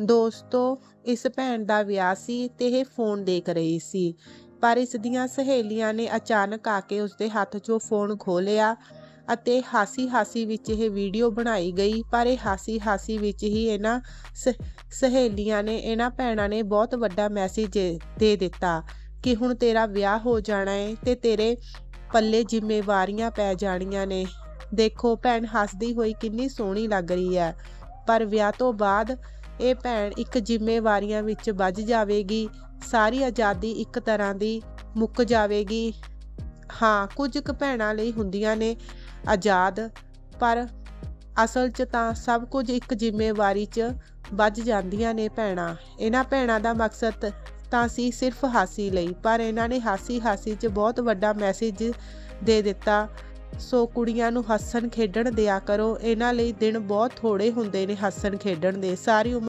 ਦੋਸਤੋ, ਇਸ ਭੈਣ ਦਾ ਵਿਆਹ ਸੀ ਤੇ ਇਹ ਫੋਨ ਦੇਖ ਰਹੀ ਸੀ। ਪਰ ਇਸ ਦੀਆਂ ਸਹੇਲੀਆਂ ਨੇ ਅਚਾਨਕ ਆ ਕੇ ਉਸਦੇ ਹੱਥ 'ਚੋਂ ਫੋਨ ਖੋਹ ਲਿਆ ਅਤੇ ਹਾਸੀ-ਹਾਸੀ ਵਿੱਚ ਇਹ ਵੀਡੀਓ ਬਣਾਈ ਗਈ। ਪਰ ਇਹ ਹਾਸੀ-ਹਾਸੀ ਵਿੱਚ ਹੀ ਇਹਨਾਂ ਸਹੇਲੀਆਂ ਨੇ, ਇਹਨਾਂ ਭੈਣਾਂ ਨੇ ਬਹੁਤ ਵੱਡਾ ਮੈਸੇਜ ਦੇ ਦਿੱਤਾ ਕਿ ਹੁਣ ਤੇਰਾ ਵਿਆਹ ਹੋ ਜਾਣਾ ਹੈ ਤੇ ਤੇਰੇ ਪੱਲੇ ਜ਼ਿੰਮੇਵਾਰੀਆਂ ਪੈ ਜਾਣੀਆਂ ਨੇ। ਦੇਖੋ, ਭੈਣ ਹੱਸਦੀ ਹੋਈ ਕਿੰਨੀ ਸੋਹਣੀ ਲੱਗ ਰਹੀ ਹੈ। ਪਰ ਵਿਆਹ ਤੋਂ ਬਾਅਦ ਇਹ ਭੈਣ ਇੱਕ ਜ਼ਿੰਮੇਵਾਰੀਆਂ ਵਿੱਚ ਵੱਜ ਜਾਵੇਗੀ, ਸਾਰੀ ਆਜ਼ਾਦੀ ਇੱਕ ਤਰ੍ਹਾਂ ਦੀ ਮੁੱਕ ਜਾਵੇਗੀ। ਹਾਂ, ਕੁਝ ਕੁ ਭੈਣਾਂ ਲਈ ਹੁੰਦੀਆਂ ਨੇ ਆਜ਼ਾਦ, ਪਰ ਅਸਲ 'ਚ ਤਾਂ ਸਭ ਕੁਝ ਇੱਕ ਜ਼ਿੰਮੇਵਾਰੀ 'ਚ ਵੱਜ ਜਾਂਦੀਆਂ ਨੇ ਭੈਣਾਂ। ਇਹਨਾਂ ਭੈਣਾਂ ਦਾ ਮਕਸਦ ਤਾਂ ਸੀ ਸਿਰਫ ਹਾਸੀ ਲਈ, ਪਰ ਇਹਨਾਂ ਨੇ ਹਾਸੀ ਹਾਸੀ 'ਚ ਬਹੁਤ ਵੱਡਾ ਮੈਸੇਜ ਦੇ ਦਿੱਤਾ। ਸੋ ਕੁੜੀਆਂ ਨੂੰ ਹੱਸਣ ਖੇਡਣ ਦਿਆ ਕਰੋ, ਇਹਨਾਂ ਲਈ ਦਿਨ ਬਹੁਤ ਥੋੜੇ ਹੁੰਦੇ ਨੇ ਹੱਸਣ ਖੇਡਣ ਦੇ, ਸਾਰੀ ਉਮਰ